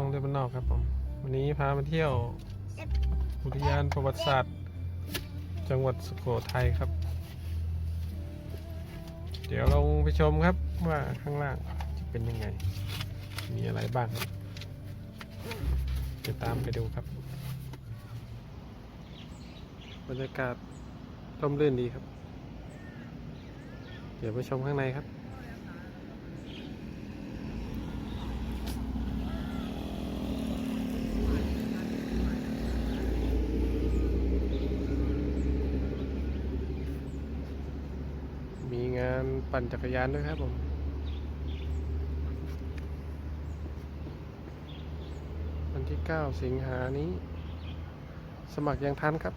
ครับวันนี้องเรือบนนอกครับผม วันนี้พามาเที่ยว อุทยานประวัติศาสตร์ จังหวัดสุโขทัยครับ เดี๋ยวลงไปชมครับว่าข้างล่างจะเป็นยังไง มีอะไรบ้างครับจะตามไปดูครับ บรรยากาศร่มรื่นดีครับ เดี๋ยวไปชมข้างในครับ มีงานปั่นจักรยานด้วยครับผมวันที่ 9 สิงหานี้ สมัครยังทันครับ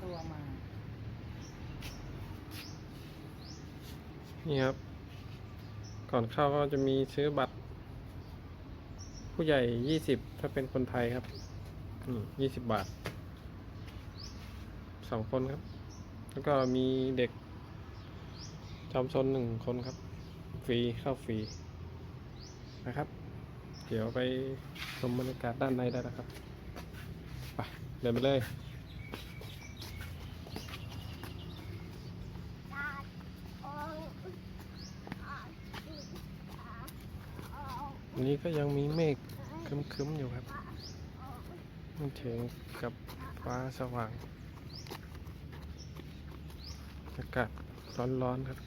ตัวมา นี่ครับ ก่อนเข้าก็จะมีซื้อบัตร ผู้ใหญ่ยี่สิบถ้าเป็นคนไทยครับ ยี่สิบบาทสองคนครับ แล้วก็มีเด็กจอมซนหนึ่งคนครับ ฟรีเข้าฟรีนะครับ เดี๋ยวไปชมบรรยากาศด้านในได้แล้วครับ ไป เดินไปเลยวันนี้ก็ยังมีเมฆคึ้มๆอยู่ครับ ไมันถึงกับฟ้าสว่างอากาศร้อนๆครับ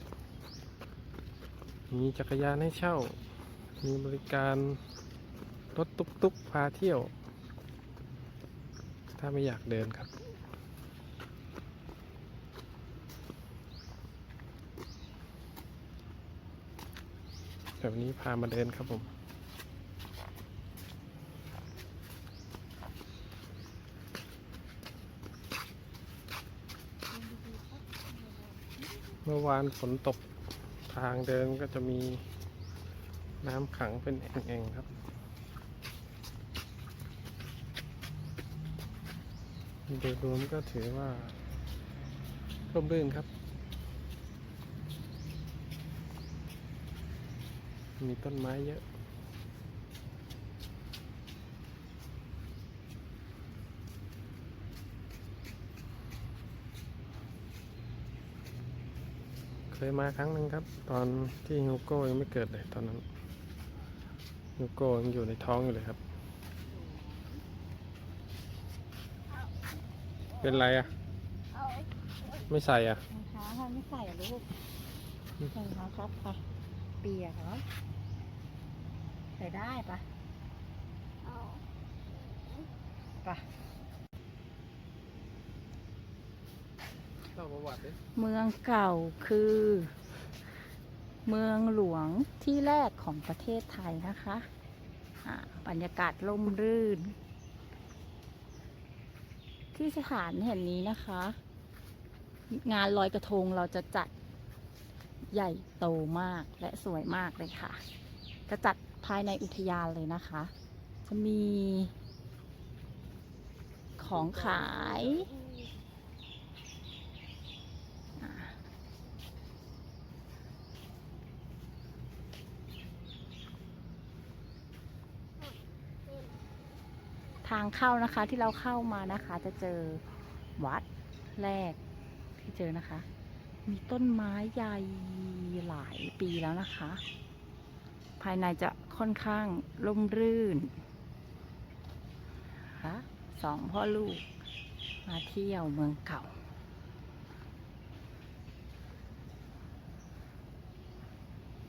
มีจักรยานให้เช่า มีบริการรถตุ๊กๆพาเที่ยว ถ้าไม่อยากเดินครับแบบนี้พามาเดินครับผม เมื่อวานฝนตกทางเดินก็จะมีน้ำขังเป็นแอ่งๆครับ โดยรวมก็ถือว่าร่มรื่นครับ มีต้นไม้เยอะ ยมาครั้งหนึ่งครับ ตอนที่ฮิวโก้ยังไม่เกิดเลยตอนนั้นฮิวโก้ยังอยู่ในท้องอยู่เลยครับ เป็นไรอะไม่ใส่อะรองเท้าค่ะไม่ใส่อะลูกรองเท้าครับค่ะ เปียกเหรอใส่ได้ปะปะ เมืองเก่าคือ เมืองหลวงที่แรกของประเทศไทยนะคะอ่าบรรยากาศร่มรื่น ที่สถานแห่งนี้นะคะ งานลอยกระทงเราจะจัดใหญ่โตมากและสวยมากเลยค่ะ จะจัดภายในอุทยานเลยนะคะ จะมีของขายางเข้านะคะ ที่เราเข้ามานะคะ จะเจอวัดแรกที่เจอนะคะ มีต้นไม้ใหญ่หลายปีแล้วนะคะ ภายในจะค่อนข้างร่มรื่นนะคะสองพ่อลูกมาเที่ยวเมืองเก่า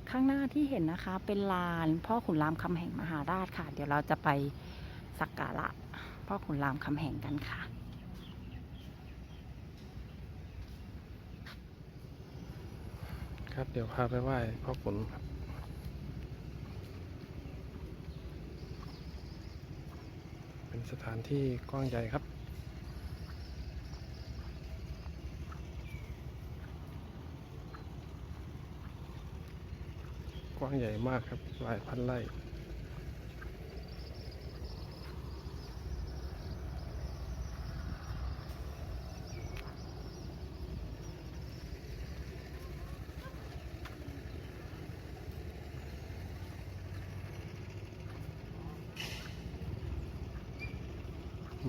ข้างหน้าที่เห็นนะคะเป็นลานพ่อขุนรามคำแห่งมหาราชค่ะ เดี๋ยวเราจะไป สักการะพ่อขุนรามคำแหงกันค่ะ ครับเดี๋ยวพาไปไหว้พ่อขุนครับเป็นสถานที่กว้างใหญ่ครับกว้างใหญ่มากครับหลายพันไร่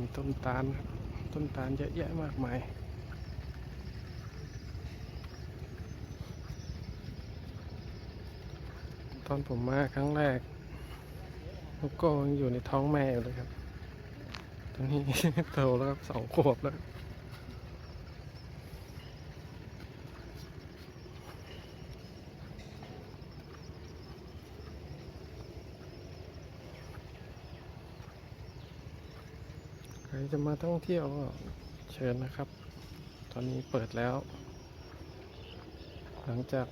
มีต้นตาลครับ ต้นตาลเยอะแยะมากมาย ตอนผมมาครั้งแรกลูกโก้ยังอยู่ในท้องแม่อยู่เลยครับ ตอนนี้โตแล้วครับสองขวบแล้ว ครจะมาท่องเที่ยวเชิญนะครับ ตอนนี้เปิดแล้ว หลังจาก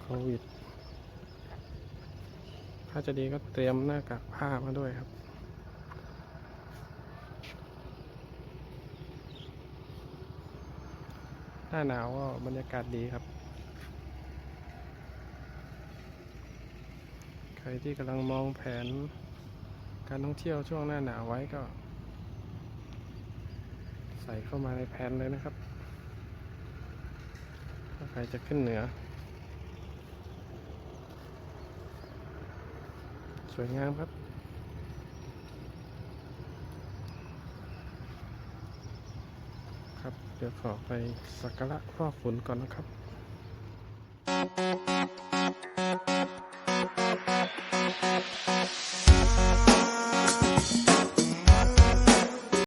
โควิด ถ้าจะดีก็เตรียมหน้ากากผ้ามาด้วยครับ หน้าหนาวก็บรรยากาศดีครับ ใครที่กำลังมองแผนการท่องเที่ยวช่วงหน้าหนาวไว้ก็ ส่เข้ามาในแผนเลยนะครับ ถ้าใครจะขึ้นเหนือ สวยงามครับครับ เดี๋ยวขอไปสักการะพ่อขุนก่อนนะครับ